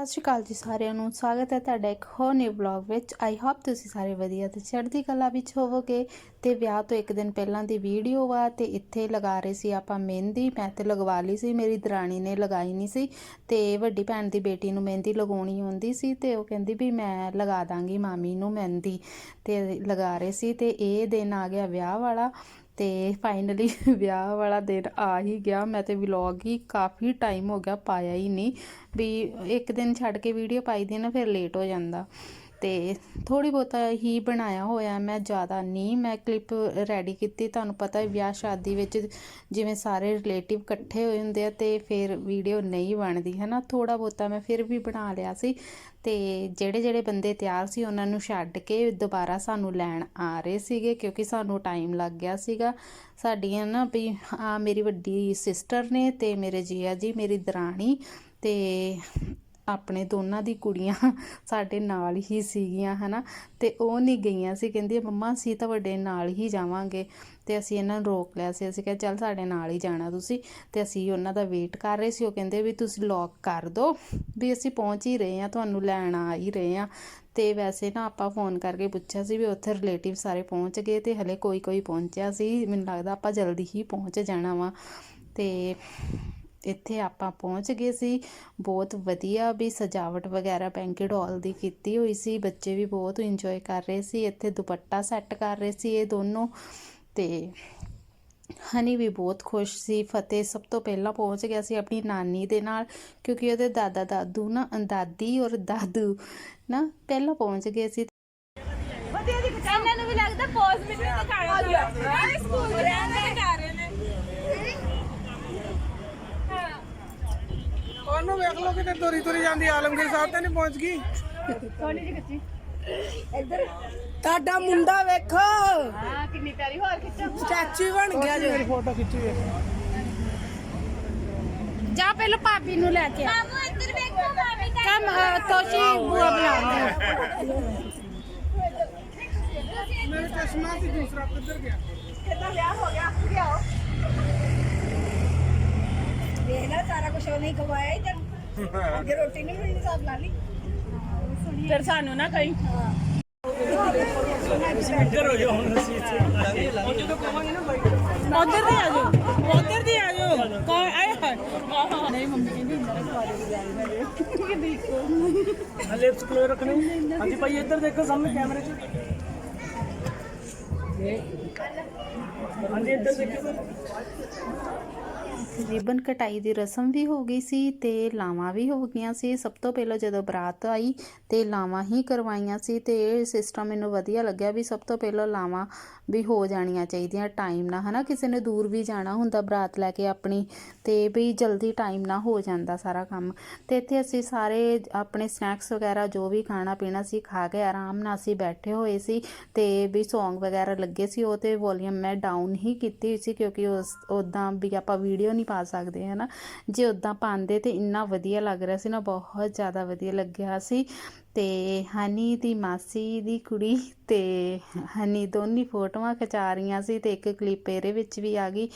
ਸਤਿ ਸ਼੍ਰੀ ਅਕਾਲ ਜੀ ਸਾਰਿਆਂ ਨੂੰ। ਸਵਾਗਤ ਹੈ ਤੁਹਾਡਾ ਇੱਕ ਹੋਰ ਨਿਊ ਵਲੌਗ ਵਿੱਚ। ਆਈ ਹੋਪ ਤੁਸੀਂ ਸਾਰੇ ਵਧੀਆ ਤੇ ਚੜ੍ਹਦੀ ਕਲਾ ਵਿੱਚ ਹੋਵੋਗੇ। ਤੇ ਵਿਆਹ ਤੋਂ ਇੱਕ ਦਿਨ ਪਹਿਲਾਂ ਦੀ ਵੀਡੀਓ ਆ ਤੇ ਇੱਥੇ ਲਗਾ ਰਹੇ ਸੀ ਆਪਾਂ ਮਹਿੰਦੀ। ਮੈਂ ਤੇ ਲਗਵਾ ਲਈ ਸੀ, ਮੇਰੀ ਦਰਾਣੀ ਨੇ ਲਗਾਈ ਨਹੀਂ ਸੀ। ਤੇ ਵੱਡੀ ਭੈਣ ਦੀ ਬੇਟੀ ਨੂੰ ਮਹਿੰਦੀ ਲਗਾਉਣੀ ਹੁੰਦੀ ਸੀ ਤੇ ਉਹ ਕਹਿੰਦੀ ਵੀ ਮੈਂ ਲਗਾ ਦਾਂਗੀ ਮਾਮੀ ਨੂੰ ਮਹਿੰਦੀ। ਤੇ ਲਗਾ ਰਹੇ ਸੀ ਤੇ ਇਹ ਦਿਨ ਆ ਗਿਆ ਵਿਆਹ ਵਾਲਾ। ਤੇ ਫਾਈਨਲੀ ਵਿਆਹ ਵਾਲਾ ਦਿਨ ਆ ਹੀ ਗਿਆ। ਮੈਂ ਤੇ ਵਲੌਗ ਹੀ ਕਾਫੀ ਟਾਈਮ ਹੋ ਗਿਆ, ਪਾਇਆ ਹੀ ਨਹੀਂ। ਵੀ ਇੱਕ ਦਿਨ ਛੱਡ ਕੇ ਵੀਡੀਓ ਪਾਈ ਦੀ ਨਾ, ਫਿਰ ਲੇਟ ਹੋ ਜਾਂਦਾ। ਤੇ ਥੋੜੀ ਬਹੁਤਾ ਹੀ ਬਣਾਇਆ ਹੋਇਆ ਮੈਂ ਜ਼ਿਆਦਾ ਨਹੀਂ। ਮੈਂ ਕਲਿੱਪ ਰੈਡੀ ਕੀਤੀ। ਤੁਹਾਨੂੰ ਪਤਾ ਹੈ ਵਿਆਹ ਸ਼ਾਦੀ ਵਿੱਚ ਜਿਵੇਂ ਸਾਰੇ ਰਿਲੇਟਿਵ ਇਕੱਠੇ ਹੋਏ ਹੁੰਦੇ ਆ ਤੇ ਫਿਰ ਵੀਡੀਓ ਨਹੀਂ ਬਣਦੀ ਹੈ ਨਾ ਥੋੜਾ ਬਹੁਤਾ ਮੈਂ ਫਿਰ ਵੀ ਬਣਾ ਲਿਆ ਸੀ ਤੇ ਜਿਹੜੇ ਜਿਹੜੇ ਬੰਦੇ ਤਿਆਰ ਸੀ ਉਹਨਾਂ ਨੂੰ ਛੱਡ ਕੇ ਦੁਬਾਰਾ ਸਾਨੂੰ ਲੈਣ ਆ ਰਹੇ ਸੀਗੇ ਕਿਉਂਕਿ ਸਾਨੂੰ ਟਾਈਮ ਲੱਗ ਗਿਆ ਸੀਗਾ। ਸਾਡੀਆਂ ਨਾ ਵੀ ਆ ਮੇਰੀ ਵੱਡੀ ਸਿਸਟਰ ਨੇ ਤੇ ਮੇਰੇ ਜੀਆ ਜੀ, ਮੇਰੀ ਦਰਾਣੀ ਤੇ ਆਪਣੇ ਦੋਨਾਂ ਦੀ ਕੁੜੀਆਂ ਸਾਡੇ ਨਾਲ ਹੀ ਸੀਗੀਆਂ, ਹਨਾ? ਤੇ ਉਹ ਨਹੀਂ ਗਈਆਂ ਸੀ, ਕਹਿੰਦੀ ਮੰਮਾ, ਅਸੀਂ ਤਾਂ ਵੱਡੇ ਨਾਲ ਹੀ ਜਾਵਾਂਗੇ। ਤੇ ਅਸੀਂ ਇਹਨਾਂ ਨੂੰ ਰੋਕ ਲਿਆ ਸੀ। ਅਸੀਂ ਕਿਹਾ, ਚੱਲ ਸਾਡੇ ਨਾਲ ਹੀ ਜਾਣਾ ਤੁਸੀਂ। ਤੇ ਅਸੀਂ ਉਹਨਾਂ ਦਾ ਵੇਟ ਕਰ ਰਹੇ ਸੀ। ਉਹ ਕਹਿੰਦੇ ਵੀ, ਤੁਸੀਂ ਲੌਕ ਕਰ ਦਿਓ ਵੀ ਅਸੀਂ ਪਹੁੰਚ ਹੀ ਰਹੇ ਹਾਂ, ਤੁਹਾਨੂੰ ਲੈਣ ਆ ਹੀ ਰਹੇ ਹਾਂ। ਤੇ ਵੈਸੇ ਨਾ ਆਪਾਂ ਫੋਨ ਕਰਕੇ ਪੁੱਛਿਆ ਸੀ ਵੀ ਉੱਥੇ ਰਿਲੇਟਿਵ ਸਾਰੇ ਪਹੁੰਚ ਗਏ ਤੇ ਹਲੇ ਕੋਈ ਕੋਈ ਪਹੁੰਚਿਆ ਸੀ। ਮੈਨੂੰ ਲੱਗਦਾ ਆਪਾਂ ਜਲਦੀ ਹੀ ਪਹੁੰਚ ਜਾਣਾ ਵਾ। ਤੇ ਇੱਥੇ ਆਪਾਂ ਪਹੁੰਚ ਗਏ ਸੀ। ਬਹੁਤ ਵਧੀਆ ਵੀ ਸਜਾਵਟ ਵਗੈਰਾ ਬੈਂਕਟ ਹਾਲ ਦੀ ਕੀਤੀ ਹੋਈ ਸੀ। ਬੱਚੇ ਵੀ ਬਹੁਤ ਇੰਜੋਏ ਕਰ ਰਹੇ ਸੀ। ਇੱਥੇ ਦੁਪੱਟਾ ਸੈੱਟ ਕਰ ਰਹੇ ਸੀ ਇਹ ਦੋਨੋਂ। ਤੇ ਹਨੀ ਵੀ ਬਹੁਤ ਖੁਸ਼ ਸੀ। ਫਤਿਹ ਸਭ ਤੋਂ ਪਹਿਲਾਂ ਪਹੁੰਚ ਗਿਆ ਸੀ ਆਪਣੀ ਨਾਨੀ ਦੇ ਨਾਲ ਕਿਉਂਕਿ ਉਹਦੇ ਦਾਦਾ ਦਾਦੂ ਨਾ ਦਾਦੀ ਔਰ ਦਾਦੂ ਨਾ ਪਹਿਲਾਂ ਪਹੁੰਚ ਗਏ ਸੀ। ਵਧੀਆ ਦੀ ਇਹਨਾਂ ਨੂੰ ਵੀ ਲੱਗਦਾ ਪੋਜ਼ ਮੈਨੂੰ ਦਿਖਾਇਆ ਜਾ ਕਿਤੇ ਤੁਰੀ ਤੁਰੀ ਜਾਂਦੀ ਆਲਮਗੀਰ ਸਾਹਿਬ ਤੇ ਨਹੀਂ ਪਹੁੰਚ ਗਈ। ਸੋਨੀ ਜੀ ਕੱਚੀ। ਤੁਹਾਡਾ ਮੁੰਡਾ ਵੇਖੋ। ਹਾਂ ਕਿੰਨੀ ਪਿਆਰੀ ਹੋਰ ਖਿੱਚੋ। ਸਟੈਚੂ ਬਣ ਗਿਆ ਜੀ। ਮੇਰੀ ਫੋਟੋ ਖਿੱਚੀ ਹੈ। ਜਾ ਪਹਿਲਾਂ ਭਾਬੀ ਨੂੰ ਲੈ ਕੇ ਮਾਮੂ ਇੱਧਰ ਵੇਖੋ ਮਾਮੀ ਦਾ ਕਮ ਤੋਸ਼ੀ ਬੁਆ ਬੁਲਾਉਂਦੇ ਮੇਰੇ ਚਸ਼ਮਾ ਸੀ ਦੂਸਰਾ ਕਿੱਧਰ ਗਿਆ? ਕਿੰਨਾ ਵਿਆਹ ਹੋ ਗਿਆ? ਲਿਆਓ। ਵੇਖ ਲੈ ਸਾਰਾ ਕੁਝ ਉਹਨੇ ਖਵਾਇਆ ਹੀ ਤੈਨੂੰ। ਅੱਗੇ ਰੋਟੀ ਨਹੀਂ ਮਿਲਣੀ ਸਾਬ ਲਾ ਲਈ। ਫਿਰ ਸਾਨੂੰ ਨਾ ਕਹੀਂ। ਉਧਰ ਦੇ ਆ ਜਾਓ ਉਧਰ ਦੇ ਆ ਜਾਓ। ਕੌਣ? ਆਏ ਹਾਏ। ਨਹੀਂ ਮੰਮੀ ਕਹਿੰਦੀ ਲਿਪਸ ਕਲੋਜ਼ ਰੱਖਣੇ। ਹਾਂਜੀ ਭਾਈ ਇੱਧਰ ਦੇਖੋ ਸਾਹਮਣੇ ਕੈਮਰੇ 'ਚ। ਹਾਂਜੀ ਇੱਧਰ ਦੇਖੋ। ਤਕਰੀਬਨ ਕਟਾਈ ਦੀ ਰਸਮ ਵੀ ਹੋ ਗਈ ਸੀ ਤੇ ਲਾਵਾਂ ਵੀ ਹੋ ਗਈਆਂ ਸੀ। ਸਭ ਤੋਂ ਪਹਿਲਾਂ ਜਦੋਂ ਬਰਾਤ ਆਈ ਤੇ ਲਾਵਾਂ ਹੀ ਕਰਵਾਈਆਂ ਸੀ ਤੇ ਇਹ ਸਿਸਟਮ ਮੈਨੂੰ ਵਧੀਆ ਲੱਗਿਆ ਵੀ ਸਭ ਤੋਂ ਪਹਿਲਾਂ ਲਾਵਾਂ ਵੀ ਹੋ ਜਾਣੀਆਂ ਚਾਹੀਦੀਆਂ ਟਾਈਮ ਨਾਲ, ਹਨਾ? ਕਿਸੇ ਨੇ ਦੂਰ ਵੀ ਜਾਣਾ ਹੁੰਦਾ ਬਰਾਤ ਲੈ ਕੇ ਆਪਣੀ ਤੇ ਵੀ ਜਲਦੀ ਟਾਈਮ ਨਾਲ ਹੋ ਜਾਂਦਾ ਸਾਰਾ ਕੰਮ। ਤੇ ਇੱਥੇ ਅਸੀਂ ਸਾਰੇ ਆਪਣੇ ਸਨੈਕਸ ਵਗੈਰਾ ਜੋ ਵੀ ਖਾਣਾ ਪੀਣਾ ਸੀ ਖਾ ਕੇ ਆਰਾਮ ਨਾਲ ਅਸੀਂ ਬੈਠੇ ਹੋਏ ਸੀ ਤੇ ਵੀ Song ਵਗੈਰਾ ਲੱਗੇ ਸੀ। ਉਹ ਤੇ ਵੋਲੀਅਮ ਮੈਂ ਡਾਊਨ ਹੀ ਕੀਤੀ ਹੋਈ ਸੀ ਕਿਉਂਕਿ ਉਸ ਉਦਾਂ ਵੀ ਆਪਾਂ ਵੀਡੀਓ ਨਹੀਂ ਪਾ ਸਕਦੇ ਹਨਾ? ਜੇ ਉਦਾਂ ਪਾਉਂਦੇ ਤੇ ਇੰਨਾ ਵਧੀਆ ਲੱਗ ਰਿਹਾ ਸੀ ਨਾ, ਬਹੁਤ ਜ਼ਿਆਦਾ ਵਧੀਆ ਲੱਗਿਆ ਸੀ। ਤੇ ਹਨੀ ਦੀ ਮਾਸੀ ਦੀ ਕੁੜੀ ਤੇ ਹਨੀ ਦੋਨੀ ਫੋਟੋਆਂ ਖਿਚਾ ਰਹੀਆਂ ਸੀ ਤੇ ਇੱਕ ਕਲਿੱਪ ਇਹਦੇ ਵਿੱਚ ਵੀ ਆ ਗਈ।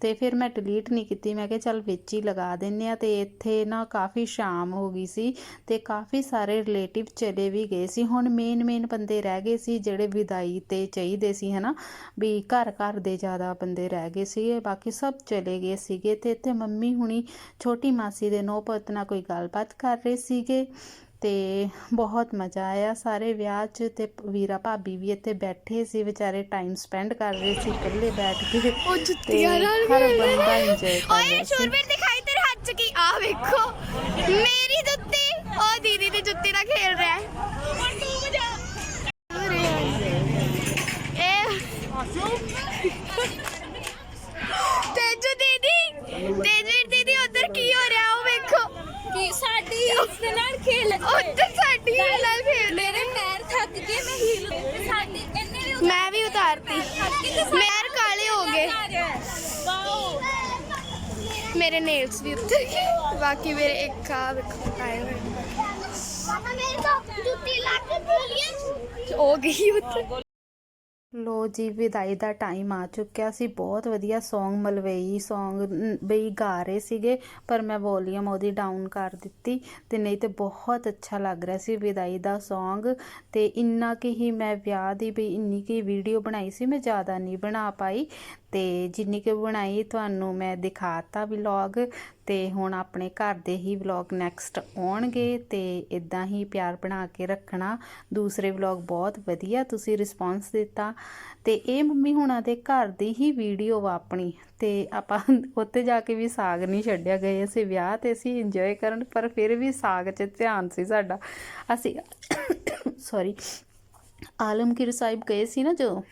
ਤੇ ਫਿਰ ਮੈਂ ਡਿਲੀਟ ਨਹੀਂ ਕੀਤੀ। ਮੈਂ ਕਿਹਾ ਚੱਲ ਵਿੱਚ ਹੀ ਲਗਾ ਦਿੰਨੇ ਆ ਤੇ ਇੱਥੇ ਨਾ ਕਾਫੀ ਸ਼ਾਮ ਹੋ ਗਈ ਸੀ ਤੇ ਕਾਫੀ ਸਾਰੇ ਰਿਲੇਟਿਵ ਚਲੇ ਵੀ ਗਏ ਸੀ। ਹੁਣ ਮੇਨ ਮੇਨ ਬੰਦੇ ਰਹਿ ਗਏ ਸੀ ਜਿਹੜੇ ਵਿਦਾਈ ਤੇ ਚਾਹੀਦੇ ਸੀ, ਹਨਾ? ਵੀ ਘਰ ਘਰ ਦੇ ਜ਼ਿਆਦਾ ਬੰਦੇ ਰਹਿ ਗਏ ਸੀਗੇ ਬਾਕੀ ਸਭ ਚਲੇ ਗਏ ਸੀਗੇ ਤੇ ਇੱਥੇ ਮੰਮੀ ਹੁਣੀ ਛੋਟੀ ਮਾਸੀ ਦੇ ਨੋਪਤ ਨਾਲ ਕੋਈ ਗੱਲਬਾਤ ਕਰ ਰਹੇ ਸੀਗੇ। ਤੇ ਬਹੁਤ ਮਜ਼ਾ ਆਇਆ। ਸਾਰੇ ਵਿਆਹ 'ਚ ਤੇ ਵੀਰਾ ਭਾਬੀ ਵੀ ਇੱਥੇ ਬੈਠੇ ਸੀ ਵਿਚਾਰੇ ਟਾਈਮ ਸਪੈਂਡ ਕਰ ਰਹੇ ਸੀ ਇਕੱਲੇ ਬੈਠ ਕੇ ਉਹ ਜੁੱਤੀਆਂ ਨਾਲ ਹਰ ਬੰਦਾ ਇੰਜੋਏ ਕਰ ਰਿਹਾ ਓਏ ਸੀ। ਸ਼ੂਰਬੀਰ ਦਿਖਾਈ ਤੇਰੇ ਹੱਥ 'ਚ ਕੀ? ਆ ਵੇਖੋ। ਮੇਰੀ ਜੁੱਤੀ। ਉਹ ਦੀਦੀ ਦੀ ਜੁੱਤੀ ਨਾਲ ਖੇਲ ਰਿਹਾ ਹੈ। ਹੁਣ ਤੂੰ ਵਜਾ ਇਹ ਤੇਜੂ ਦੀਦੀ। ਤੇਜਵੀਰ ਦੀਦੀ ਉਧਰ ਕੀ ਹੋ ਰਿਹਾ ਉਹ ਵੇਖੋ ਕਿ ਸਾਡੀ ਇਸ ਦੇ ਨਾਲ ਖੇਲ ਉਧਰ ਸਾਡੀ ਨਾਲ ਖੇਲ ਮੇਰੇ ਪੈਰ ਥੱਕ ਗਏ ਮੈਂ ਹੀਲ ਸਾਡੀ ਇੰਨੇ ਵੀ ਮੈਂ ਵੀ ਉਤਾਰਤੀ। ਮੈਰ ਕਾਲੇ ਹੋ ਗਏ। ਵਾਓ। ਮੇਰੇ ਨੇਲਸ ਵੀ ਉੱਤਰ ਗਏ। ਬਾਕੀ ਮੇਰੇ ਇੱਕ ਆ ਵੇਖੋ ਆਏ ਹੋਏ। ਮਾਮਾ ਮੇਰੇ ਤੋਂ ਜੁੱਤੀ ਲੱਗ ਗਈ ਹੋ। ਗਈ ਉੱਤਰ ਲੋ ਜੀ ਵਿਦਾਈ ਦਾ ਟਾਈਮ ਆ ਚੁੱਕਿਆ ਸੀ। ਬਹੁਤ ਵਧੀਆ Song ਮਲਵਈ Song ਬਈ ਗਾ ਰਹੇ ਸੀਗੇ, ਪਰ ਮੈਂ ਵੋਲੀਅਮ ਉਹਦੀ ਡਾਊਨ ਕਰ ਦਿੱਤੀ ਤੇ ਨਹੀਂ ਤੇ ਬਹੁਤ ਅੱਛਾ ਲੱਗ ਰਿਹਾ ਸੀ ਵਿਦਾਈ ਦਾ Song ਤੇ ਇੰਨਾ ਕਿ ਹੀ ਮੈਂ ਵਿਆਹ ਦੀ ਵੀ ਇੰਨੀ ਕੀ ਵੀਡੀਓ ਬਣਾਈ ਸੀ, ਮੈਂ ਜ਼ਿਆਦਾ ਨਹੀਂ ਬਣਾ ਪਾਈ ਤੇ ਜਿੰਨੀ ਕਿ ਬਣਾਈ ਤੁਹਾਨੂੰ ਮੈਂ ਦਿਖਾਤਾ ਵਲੌਗ ਤੇ ਹੁਣ ਆਪਣੇ ਘਰ ਦੇ ਹੀ ਵਲੌਗ ਨੈਕਸਟ ਆਉਣਗੇ ਤੇ ਇਦਾਂ ਹੀ ਪਿਆਰ ਬਣਾ ਕੇ ਰੱਖਣਾ। ਦੂਸਰੇ ਵਲੌਗ ਬਹੁਤ ਵਧੀਆ ਤੁਸੀਂ ਰਿਸਪੌਂਸ ਦਿੱਤਾ। ਤੇ ਇਹ ਮੰਮੀ ਹੁਣਾਂ ਦੇ ਘਰ ਦੀ ਹੀ ਵੀਡੀਓ ਵਾ ਆਪਣੀ। ਤੇ ਆਪਾਂ ਉੱਤੇ ਜਾ ਕੇ ਵੀ ਸਾਗ ਨਹੀਂ ਛੱਡਿਆ, ਗਏ ਅਸੀਂ ਵਿਆਹ ਤੇ ਅਸੀਂ ਇੰਜੋਏ ਕਰਨ, ਪਰ ਫਿਰ ਵੀ ਸਾਗ 'ਚ ਧਿਆਨ ਸੀ ਸਾਡਾ। ਅਸੀਂ ਸੌਰੀ ਆਲਮਗੀਰ ਸਾਹਿਬ ਗਏ ਸੀ ਨਾ ਜਦੋਂ?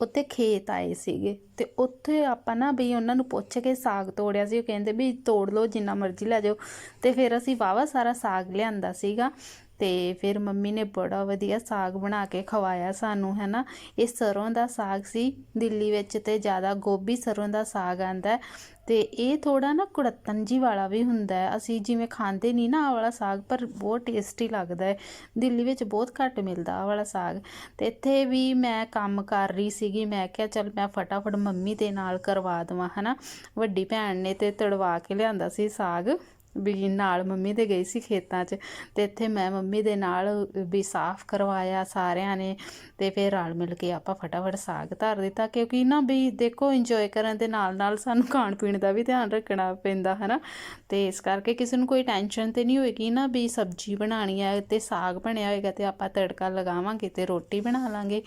ਉੱਥੇ ਖੇਤ ਆਏ ਸੀਗੇ ਤੇ ਉੱਥੇ ਆਪਾਂ ਨਾ ਵੀ ਉਹਨਾਂ ਨੂੰ ਪੁੱਛ ਕੇ ਸਾਗ ਤੋੜਿਆ ਸੀ। ਉਹ ਕਹਿੰਦੇ ਵੀ ਤੋੜ ਲਓ, ਜਿੰਨਾ ਮਰਜ਼ੀ ਲੈ ਜਾਓ। ਤੇ ਫਿਰ ਅਸੀਂ ਵਾਵਾ ਸਾਰਾ ਸਾਗ ਲਿਆਂਦਾ ਸੀਗਾ। ਤੇ ਫਿਰ ਮੰਮੀ ਨੇ ਬੜਾ ਵਧੀਆ ਸਾਗ ਬਣਾ ਕੇ ਖਵਾਇਆ ਸਾਨੂੰ ਹੈ ਨਾ ਇਹ ਸਰੋਂ ਦਾ ਸਾਗ ਸੀ, ਦਿੱਲੀ ਵਿੱਚ ਤੇ ਜ਼ਿਆਦਾ ਗੋਭੀ ਸਰੋਂ ਦਾ ਸਾਗ ਆਂਦਾ ਹੈ। ਤੇ ਇਹ ਥੋੜਾ ਨਾ ਕੁੜੱਤਨ ਜੀ ਵਾਲਾ ਵੀ ਹੁੰਦਾ ਹੈ। ਅਸੀਂ ਜਿਵੇਂ ਖਾਂਦੇ ਨਹੀਂ ਨਾ ਆਹ ਵਾਲਾ ਸਾਗ, ਪਰ ਬਹੁਤ ਟੇਸਟੀ ਲੱਗਦਾ ਹੈ। ਦਿੱਲੀ ਵਿੱਚ ਬਹੁਤ ਘੱਟ ਮਿਲਦਾ ਆਹ ਵਾਲਾ ਸਾਗ। ਤੇ ਇੱਥੇ ਵੀ ਮੈਂ ਕੰਮ ਕਰ ਰਹੀ ਸੀਗੀ, ਮੈਂ ਕਿਹਾ ਚਲ ਮੈਂ ਫਟਾਫਟ ਮੰਮੀ ਦੇ ਨਾਲ ਕਰਵਾ ਦਵਾਂ, ਹਨਾ। ਵੱਡੀ ਭੈਣ ਨੇ ਤੇ ਤੜਵਾ ਕੇ ਲਿਆਂਦਾ ਸੀ ਸਾਗ। ਵੀ ਨਾਲ ਮੰਮੀ ਦੇ ਗਈ ਸੀ ਖੇਤਾਂ 'ਚ ਤੇ ਇੱਥੇ ਮੈਂ ਮੰਮੀ ਦੇ ਨਾਲ ਵੀ ਸਾਫ਼ ਕਰਵਾਇਆ ਸਾਰਿਆਂ ਨੇ ਤੇ ਫਿਰ ਰਲ ਮਿਲ ਕੇ ਆਪਾਂ ਫਟਾਫਟ ਸਾਗ ਧਰ ਦਿੱਤਾ ਕਿਉਂਕਿ ਨਾ ਵੀ ਦੇਖੋ ਇੰਜੋਏ ਕਰਨ ਦੇ ਨਾਲ ਨਾਲ ਸਾਨੂੰ ਖਾਣ ਪੀਣ ਦਾ ਵੀ ਧਿਆਨ ਰੱਖਣਾ ਪੈਂਦਾ, ਹਨਾ? ਤੇ ਇਸ ਕਰਕੇ ਕਿਸੇ ਨੂੰ ਕੋਈ ਟੈਨਸ਼ਨ ਤੇ ਨਹੀਂ ਹੋਏਗੀ ਨਾ ਵੀ ਸਬਜ਼ੀ ਬਣਾਣੀ ਹੈ ਤੇ ਸਾਗ ਬਣਿਆ ਹੋਏਗਾ ਤੇ ਆਪਾਂ ਤੜਕਾ ਲਗਾਵਾਂਗੇ ਤੇ ਰੋਟੀ ਬਣਾ ਲਾਂਗੇ।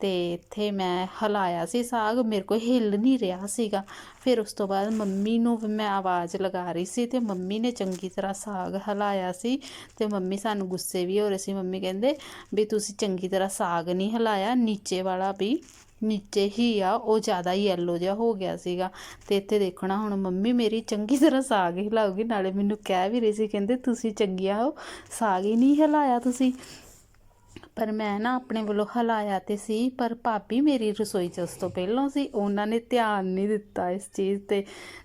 ਤੇ ਇੱਥੇ ਮੈਂ ਹਲਾਇਆ ਸੀ ਸਾਗ, ਮੇਰੇ ਕੋਲ ਹਿੱਲ ਨਹੀਂ ਰਿਹਾ ਸੀਗਾ। ਫਿਰ ਉਸ ਤੋਂ ਬਾਅਦ ਮੰਮੀ ਨੂੰ ਵੀ ਮੈਂ ਆਵਾਜ਼ ਲਗਾ ਰਹੀ ਸੀ ਤੇ ਮੰਮੀ ਨੇ ਚੰਗੀ ਤਰ੍ਹਾਂ ਸਾਗ ਹਲਾਇਆ ਸੀ ਤੇ ਮੰਮੀ ਸਾਨੂੰ ਗੁੱਸੇ ਵੀ ਹੋ ਰਹੇ ਸੀ। ਮੰਮੀ ਕਹਿੰਦੇ, ਵੀ ਤੁਸੀਂ ਚੰਗੀ ਤਰ੍ਹਾਂ ਸਾਗ ਨਹੀਂ ਹਲਾਇਆ, ਨੀਚੇ ਵਾਲਾ ਵੀ, ਨੀਚੇ ਹੀ ਆ, ਉਹ ਜ਼ਿਆਦਾ ਯੈਲੋ ਜਿਹਾ ਹੋ ਗਿਆ ਸੀਗਾ। ਤੇ ਇੱਥੇ ਦੇਖਣਾ ਹੁਣ ਮੰਮੀ ਮੇਰੀ ਚੰਗੀ ਤਰ੍ਹਾਂ ਸਾਗ ਹਿਲਾਉਗੀ ਨਾਲੇ ਮੈਨੂੰ ਕਹਿ ਵੀ ਰਹੀ ਸੀ, ਕਹਿੰਦੇ, ਤੁਸੀਂ ਚੰਗੀਆਂ ਹੋ, ਸਾਗ ਹੀ ਨਹੀਂ ਹਿਲਾਇਆ ਤੁਸੀਂ। ਪਰ ਮੈਂ ਨਾ ਆਪਣੇ ਵੱਲੋਂ ਹਲਾਇਆ ਤੇ ਸੀ, ਪਰ ਭਾਬੀ ਮੇਰੀ ਰਸੋਈ 'ਚ ਉਸ ਤੋਂ ਪਹਿਲਾਂ ਸੀ, ਉਹਨਾਂ ਨੇ ਧਿਆਨ ਨਹੀਂ ਦਿੱਤਾ ਇਸ ਚੀਜ਼ ਤੇ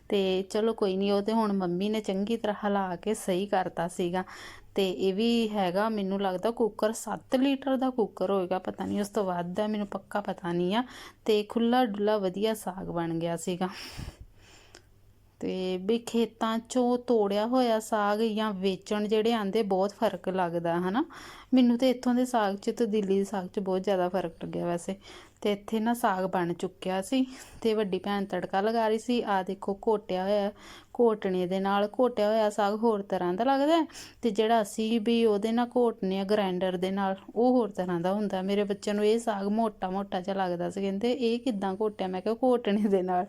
ਤੇ ਚਲੋ ਕੋਈ ਨਹੀਂ, ਉਹ ਤੇ ਹੁਣ ਮੰਮੀ ਨੇ ਚੰਗੀ ਤਰ੍ਹਾਂ ਹਲਾ ਕੇ ਸਹੀ ਕਰਤਾ ਸੀਗਾ। ਤੇ ਇਹ ਵੀ ਹੈਗਾ, ਮੈਨੂੰ ਲੱਗਦਾ ਕੁੱਕਰ 7 ਲੀਟਰ ਦਾ ਕੁੱਕਰ ਹੋਏਗਾ, ਪਤਾ ਨਹੀਂ, ਉਸ ਤੋਂ ਵੱਧ ਦਾ, ਮੈਨੂੰ ਪੱਕਾ ਪਤਾ ਨਹੀਂ ਆ। ਤੇ ਖੁੱਲਾ ਡੁੱਲਾ ਵਧੀਆ ਸਾਗ ਬਣ ਗਿਆ ਸੀਗਾ। ਤੇ ਵੀ ਖੇਤਾਂ ਚੋਂ ਤੋੜਿਆ ਹੋਇਆ ਸਾਗ ਜਾਂ ਵੇਚਣ ਜਿਹੜੇ ਆਂਦੇ ਬਹੁਤ ਫ਼ਰਕ ਲੱਗਦਾ, ਹਨਾ? ਮੈਨੂੰ ਤੇ ਇੱਥੋਂ ਦੇ ਸਾਗ 'ਚ ਤੇ ਦਿੱਲੀ ਦੇ ਸਾਗ 'ਚ ਬਹੁਤ ਜ਼ਿਆਦਾ ਫ਼ਰਕ ਲੱਗਿਆ ਵੈਸੇ। ਤੇ ਇੱਥੇ ਨਾ ਸਾਗ ਬਣ ਚੁੱਕਿਆ ਸੀ ਤੇ ਵੱਡੀ ਭੈਣ ਤੜਕਾ ਲਗਾ ਰਹੀ ਸੀ ਆ ਦੇਖੋ ਘੋਟਿਆ ਹੋਇਆ ਘੋਟਣੇ ਦੇ ਨਾਲ ਘੋਟਿਆ ਹੋਇਆ ਸਾਗ ਹੋਰ ਤਰ੍ਹਾਂ ਦਾ ਲੱਗਦਾ ਹੈ ਤੇ ਜਿਹੜਾ ਅਸੀਂ ਵੀ ਉਹਦੇ ਨਾਲ ਘੋਟਨੇ ਆ ਗ੍ਰਾਈਂਡਰ ਦੇ ਨਾਲ, ਉਹ ਹੋਰ ਤਰ੍ਹਾਂ ਦਾ ਹੁੰਦਾ ਮੇਰੇ ਬੱਚਿਆਂ ਨੂੰ ਇਹ ਸਾਗ ਮੋਟਾ ਮੋਟਾ ਜਿਹਾ ਲੱਗਦਾ ਸੀ, ਕਹਿੰਦੇ ਇਹ ਕਿੱਦਾਂ ਘੋਟਿਆ? ਮੈਂ ਕਿਹਾ ਘੋਟਣੇ ਦੇ ਨਾਲ।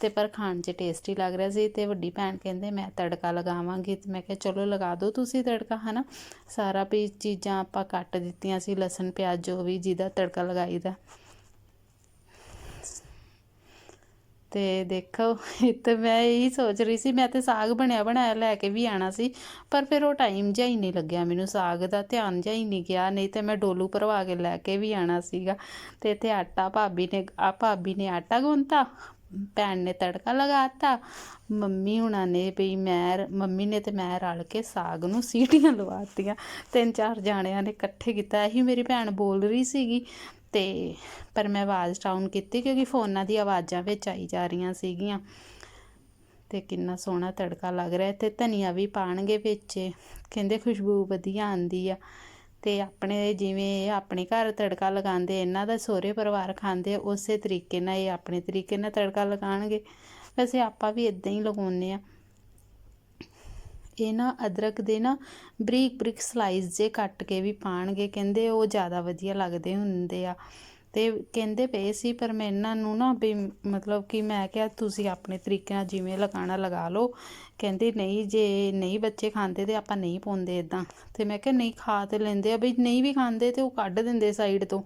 ਤੇ ਪਰ ਖਾਣ 'ਚ ਟੇਸਟੀ ਲੱਗ ਰਿਹਾ ਸੀ ਤੇ ਵੱਡੀ ਭੈਣ ਕਹਿੰਦੇ, ਮੈਂ ਤੜਕਾ ਲਗਾਵਾਂਗੀ। ਤੇ ਮੈਂ ਕਿਹਾ, ਚਲੋ ਲਗਾ ਦਿਓ ਤੁਸੀਂ ਤੜਕਾ, ਹਨਾ? ਸਾਰਾ ਵੀ ਚੀਜ਼ਾਂ ਆਪਾਂ ਕੱਟ ਦਿੱਤੀਆਂ ਸੀ, ਲਸਣ, ਪਿਆਜ਼, ਜੋ ਵੀ ਜਿਹਦਾ ਤੜਕਾ ਲਗਾਈਦਾ। ਤੇ ਦੇਖੋ ਇੱਥੇ ਮੈਂ ਇਹੀ ਸੋਚ ਰਹੀ ਸੀ, ਮੈਂ ਤੇ ਸਾਗ ਬਣਿਆ ਬਣਾਇਆ ਲੈ ਕੇ ਵੀ ਆਣਾ ਸੀ, ਪਰ ਫਿਰ ਉਹ ਟਾਈਮ ਜਿਹਾ ਹੀ ਨਹੀਂ ਲੱਗਿਆ ਮੈਨੂੰ, ਸਾਗ ਦਾ ਧਿਆਨ ਜਿਹਾ ਹੀ ਨਹੀਂ ਗਿਆ, ਨਹੀਂ ਤੇ ਮੈਂ ਡੋਲੂ ਭਰਵਾ ਕੇ ਲੈ ਕੇ ਵੀ ਆਣਾ ਸੀਗਾ। ਤੇ ਇੱਥੇ ਆਟਾ ਭਾਬੀ ਨੇ, ਆ ਭਾਬੀ ਨੇ ਆਟਾ ਗੁੰਨਤਾ, ਭੈਣ ਨੇ ਤੜਕਾ ਲਗਾਤਾ ਮੰਮੀ ਹੁਣਾਂ ਨੇ ਵੀ ਮੈਂ ਮੰਮੀ ਨੇ ਤੇ ਮੈਂ ਰਲ ਕੇ ਸਾਗ ਨੂੰ ਸੀਟੀਆਂ ਲਵਾਤੀਆਂ ਤਿੰਨ ਚਾਰ ਜਾਣਿਆਂ ਨੇ ਇਕੱਠੇ ਕੀਤਾ, ਇਹੀ ਮੇਰੀ ਭੈਣ ਬੋਲ ਰਹੀ ਸੀਗੀ ਤੇ ਪਰ ਮੈਂ ਆਵਾਜ਼ ਡਾਊਨ ਕੀਤੀ ਕਿਉਂਕਿ ਫੋਨਾਂ ਦੀ ਆਵਾਜ਼ਾਂ ਵਿੱਚ ਆਈ ਜਾ ਰਹੀਆਂ ਸੀਗੀਆਂ। ਤੇ ਕਿੰਨਾ ਸੋਹਣਾ ਤੜਕਾ ਲੱਗ ਰਿਹਾ, ਤੇ ਧਨੀਆ ਵੀ ਪਾਣਗੇ ਵਿੱਚ। ਕਹਿੰਦੇ ਖੁਸ਼ਬੂ ਵਧੀਆ ਆਂਦੀ ਆ। ਤੇ ਆਪਣੇ ਜਿਵੇਂ ਆਪਣੇ ਘਰ ਤੜਕਾ ਲਗਾਉਂਦੇ, ਇਹਨਾਂ ਦਾ ਸਹੁਰੇ ਪਰਿਵਾਰ ਖਾਂਦੇ, ਉਸੇ ਤਰੀਕੇ ਨਾਲ ਇਹ ਆਪਣੇ ਤਰੀਕੇ ਨਾਲ ਤੜਕਾ ਲਗਾਉਣਗੇ। ਵੈਸੇ ਆਪਾਂ ਵੀ ਇਦਾਂ ਹੀ ਲਗਾਉਂਦੇ ਆ ਇਹ ਨਾ ਅਦਰਕ ਦੇ ਨਾ ਬਰੀਕ ਬਰੀਕ ਸਲਾਈਸ ਜੇ ਕੱਟ ਕੇ ਵੀ ਪਾਣਗੇ, ਕਹਿੰਦੇ ਉਹ ਜ਼ਿਆਦਾ ਵਧੀਆ ਲੱਗਦੇ ਹੁੰਦੇ ਆ। ਤੇ ਕਹਿੰਦੇ ਪਏ ਸੀ, ਪਰ ਮੈਂ ਇਹਨਾਂ ਨੂੰ ਨਾ ਵੀ ਮਤਲਬ ਕਿ ਮੈਂ ਕਿਹਾ ਤੁਸੀਂ ਆਪਣੇ ਤਰੀਕੇ ਨਾਲ ਜਿਵੇਂ ਲਗਾਣਾ ਲਗਾ ਲਓ। ਕਹਿੰਦੇ ਨਹੀਂ, ਜੇ ਨਹੀਂ ਬੱਚੇ ਖਾਂਦੇ ਤੇ ਆਪਾਂ ਨਹੀਂ ਪਾਉਂਦੇ ਇਦਾਂ ਤੇ ਮੈਂ ਕਿਹਾ ਨਹੀਂ ਖਾ ਤੇ ਲੈਂਦੇ ਆ ਬਈ ਨਹੀਂ ਵੀ ਖਾਂਦੇ ਤੇ ਉਹ ਕੱਢ ਦਿੰਦੇ ਸਾਈਡ ਤੋਂ।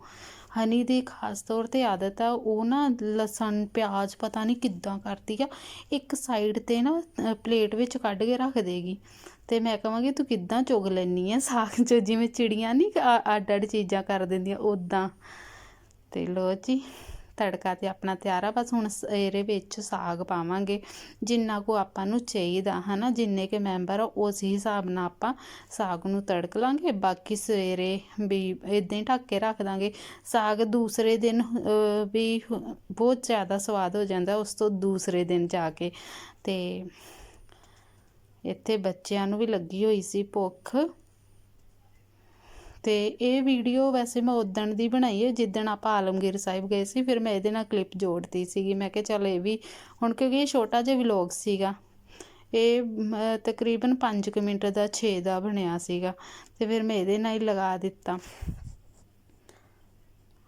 ਹਨੀ ਦੀ ਖਾਸ ਤੌਰ ਤੇ ਆਦਤ ਆ, ਉਹ ਨਾ ਲਸਣ, ਪਿਆਜ਼ ਪਤਾ ਨਹੀਂ ਕਿੱਦਾਂ ਕਰਦੀ ਆ, ਇੱਕ ਸਾਈਡ ਤੇ ਨਾ ਪਲੇਟ ਵਿੱਚ ਕੱਢ ਕੇ ਰੱਖ ਦੇਗੀ। ਤੇ ਮੈਂ ਕਹਾਂਗੀ ਤੂੰ ਕਿੱਦਾਂ ਚੁਗ ਲੈਣੀ ਆ ਸਾਗ ਚ? ਜਿਵੇਂ ਚਿੜੀਆਂ ਨਹੀਂ ਅੱਡ ਅੱਡ ਚੀਜ਼ਾਂ ਕਰ ਦਿੰਦੀਆਂ ਉਦਾਂ ਤੇ ਲੋ ਜੀ। ਤੜਕਾ ਤੇ ਆਪਣਾ ਤਿਆਰ ਆ, ਬਸ ਹੁਣ ਸ- ਇਹਦੇ ਵਿੱਚ ਸਾਗ ਪਾਵਾਂਗੇ। ਜਿੰਨਾ ਕੋ ਆਪਾਂ ਨੂੰ ਚਾਹੀਦਾ, ਹਨਾ? ਜਿੰਨੇ ਕੇ ਮੈਂਬਰ ਆ, ਉਸ ਹਿਸਾਬ ਨਾਲ ਆਪਾਂ ਸਾਗ ਨੂੰ ਤੜਕ ਲਾਂਗੇ। ਬਾਕੀ ਸਵੇਰੇ ਵੀ ਇਦਾਂ ਹੀ ਢੱਕ ਕੇ ਰੱਖ ਦਾਂਗੇ। ਸਾਗ ਦੂਸਰੇ ਦਿਨ ਵੀ ਬਹੁਤ ਜ਼ਿਆਦਾ ਸਵਾਦ ਹੋ ਜਾਂਦਾ, ਉਸ ਤੋਂ ਦੂਸਰੇ ਦਿਨ ਜਾ ਕੇ। ਤੇ ਇੱਥੇ ਬੱਚਿਆਂ ਨੂੰ ਵੀ ਲੱਗੀ ਹੋਈ ਸੀ ਭੁੱਖ। ਤੇ ਇਹ ਵੀਡੀਓ ਵੈਸੇ ਮੈਂ ਉਦਣ ਦੀ ਬਣਾਈ ਹੈ ਜਿੱਦਣ ਆਪਾਂ ਆਲਮਗੀਰ ਸਾਹਿਬ ਗਏ ਸੀ ਫਿਰ ਮੈਂ ਇਹਦੇ ਨਾਲ ਕਲਿੱਪ ਜੋੜਤੀ ਸੀਗੀ। ਮੈਂ ਕਿਹਾ ਚੱਲ ਇਹ ਵੀ ਹੁਣ ਕਿਉਂਕਿ ਇਹ ਛੋਟਾ ਜਿਹਾ ਵਲੌਗ ਸੀਗਾ ਇਹ ਮ, ਤਕਰੀਬਨ 5 ਮਿੰਟ ਦਾ 6 ਦਾ ਬਣਿਆ ਸੀਗਾ ਤੇ ਫਿਰ ਮੈਂ ਇਹਦੇ ਨਾਲ ਹੀ ਲਗਾ ਦਿੱਤਾ।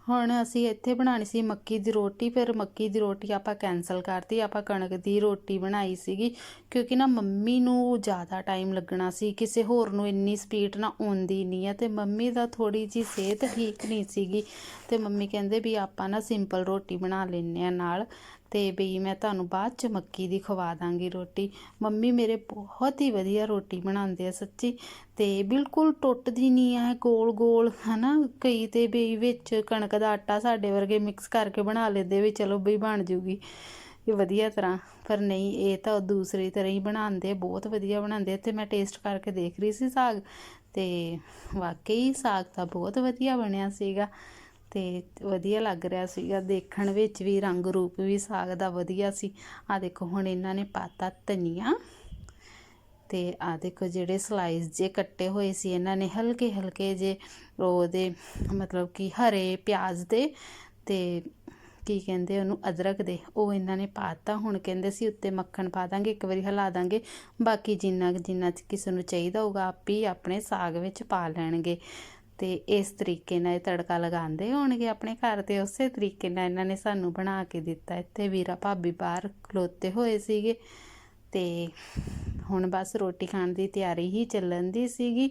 ਹੁਣ ਅਸੀਂ ਇੱਥੇ ਬਣਾਉਣੀ ਸੀ ਮੱਕੀ ਦੀ ਰੋਟੀ, ਫਿਰ ਮੱਕੀ ਦੀ ਰੋਟੀ ਆਪਾਂ ਕੈਨਸਲ ਕਰਤੀ, ਆਪਾਂ ਕਣਕ ਦੀ ਰੋਟੀ ਬਣਾਈ ਸੀਗੀ, ਕਿਉਂਕਿ ਨਾ ਮੰਮੀ ਨੂੰ ਜ਼ਿਆਦਾ ਟਾਈਮ ਲੱਗਣਾ ਸੀ, ਕਿਸੇ ਹੋਰ ਨੂੰ ਇੰਨੀ ਸਪੀਡ ਨਾ ਆਉਂਦੀ ਨਹੀਂ ਹੈ, ਤੇ ਮੰਮੀ ਦਾ ਥੋੜੀ ਜੀ ਸਿਹਤ ਠੀਕ ਨਹੀਂ ਸੀਗੀ, ਤੇ ਮੰਮੀ ਕਹਿੰਦੇ ਵੀ ਆਪਾਂ ਨਾ ਸਿੰਪਲ ਰੋਟੀ ਬਣਾ ਲੈਂਦੇ ਆ ਨਾਲ ਤੇ ਵੀ ਮੈਂ ਤੁਹਾਨੂੰ ਬਾਅਦ ਚ ਮੱਕੀ ਦੀ ਖਵਾ ਦਾਂਗੀ ਰੋਟੀ। ਮੰਮੀ ਮੇਰੇ ਬਹੁਤ ਹੀ ਵਧੀਆ ਰੋਟੀ ਬਣਾਉਂਦੇ ਆ ਸੱਚੀ। ਤੇ ਬਿਲਕੁਲ ਟੁੱਟਦੀ ਨਹੀਂ ਹੈ ਗੋਲ ਗੋਲ ਹਨਾ? ਕਈ ਤੇ ਵੀ ਵਿੱਚ ਕਣਕ ਦਾ ਆਟਾ ਸਾਡੇ ਵਰਗੇ ਮਿਕਸ ਕਰਕੇ ਬਣਾ ਲੈਂਦੇ ਵੀ ਚਲੋ ਬਈ ਬਣ ਜੂਗੀ। ਇਹ ਵਧੀਆ ਤਰ੍ਹਾਂ, ਪਰ ਨਹੀਂ, ਇਹ ਤਾਂ ਦੂਸਰੀ ਤਰ੍ਹਾਂ ਹੀ ਬਣਾਉਂਦੇ ਬਹੁਤ ਵਧੀਆ ਬਣਾਉਂਦੇ ਤੇ ਮੈਂ ਟੇਸਟ ਕਰਕੇ ਦੇਖ ਰਹੀ ਸੀ ਸਾਗ ਤੇ ਵਾਕਈ ਸਾਗ ਤਾਂ ਬਹੁਤ ਵਧੀਆ ਬਣਿਆ ਸੀਗਾ। ਅਤੇ ਵਧੀਆ ਲੱਗ ਰਿਹਾ ਸੀਗਾ। ਦੇਖਣ ਵਿੱਚ ਵੀ ਰੰਗ ਰੂਪ ਵੀ ਸਾਗ ਦਾ ਵਧੀਆ ਸੀ। ਆ ਦੇਖੋ, ਹੁਣ ਇਹਨਾਂ ਨੇ ਪਾਤਾ ਧਨੀਆ ਤੇ ਆ ਦੇਖੋ ਜਿਹੜੇ ਸਲਾਈਸ ਜੇ ਕੱਟੇ ਹੋਏ ਸੀ, ਇਹਨਾਂ ਨੇ ਹਲਕੇ ਹਲਕੇ ਜੇ ਉਹਦੇ ਮਤਲਬ ਕਿ ਹਰੇ ਪਿਆਜ਼ ਦੇ ਤੇ ਕੀ ਕਹਿੰਦੇ ਉਹਨੂੰ, ਅਦਰਕ ਦੇ, ਉਹ ਇਹਨਾਂ ਨੇ ਪਾਤਾ। ਹੁਣ ਕਹਿੰਦੇ ਸੀ ਉੱਤੇ ਮੱਖਣ ਪਾ ਦਾਂਗੇ, ਇੱਕ ਵਾਰੀ ਹਿਲਾ ਦਾਂਗੇ। ਬਾਕੀ ਜਿੰਨਾ ਕੁ- ਜਿੰਨਾ ਕਿਸੇ ਨੂੰ ਚਾਹੀਦਾ ਹੋਊਗਾ, ਆਪ ਹੀ ਆਪਣੇ ਸਾਗ ਵਿੱਚ ਪਾ ਲੈਣਗੇ। ਤੇ ਇਸ ਤਰੀਕੇ ਨਾਲ ਇਹ ਤੜਕਾ ਲਗਾਉਂਦੇ ਹੋਣਗੇ ਆਪਣੇ ਘਰ ਤੇ, ਉਸੇ ਤਰੀਕੇ ਨਾਲ ਇਹਨਾਂ ਨੇ ਸਾਨੂੰ ਬਣਾ ਕੇ ਦਿੱਤਾ। ਇੱਥੇ ਵੀਰਾ ਭਾਬੀ ਬਾਹਰ ਖਲੋਤੇ ਹੋਏ ਸੀਗੇ ਤੇ ਹੁਣ ਬਸ ਰੋਟੀ ਖਾਣ ਦੀ ਤਿਆਰੀ ਹੀ ਚੱਲਣ ਦੀ ਸੀਗੀ।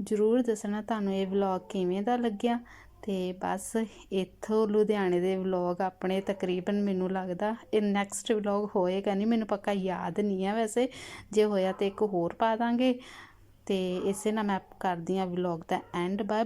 ਜਰੂਰ ਦੱਸਣਾ ਤੁਹਾਨੂੰ ਇਹ ਵਲੌਗ ਕਿਵੇਂ ਦਾ ਲੱਗਿਆ ਤੇ ਬਸ ਇੱਥੋਂ ਲੁਧਿਆਣੇ ਦੇ ਵਲੌਗ ਆਪਣੇ ਤਕਰੀਬਨ ਮੈਨੂੰ ਲੱਗਦਾ ਇਹ ਨੈਕਸਟ ਵਲੌਗ ਹੋਏਗਾ ਨਹੀਂ ਮੈਨੂੰ ਪੱਕਾ ਯਾਦ ਨਹੀਂ ਹੈ ਵੈਸੇ। ਜੇ ਹੋਇਆ ਤੇ ਇੱਕ ਹੋਰ ਪਾ ਦਾਂਗੇ। ਅਤੇ ਇਸੇ ਨਾਲ ਮੈਂ ਕਰਦੀ ਹਾਂ ਵਲੌਗ ਦਾ ਐਂਡ ਬਾਏ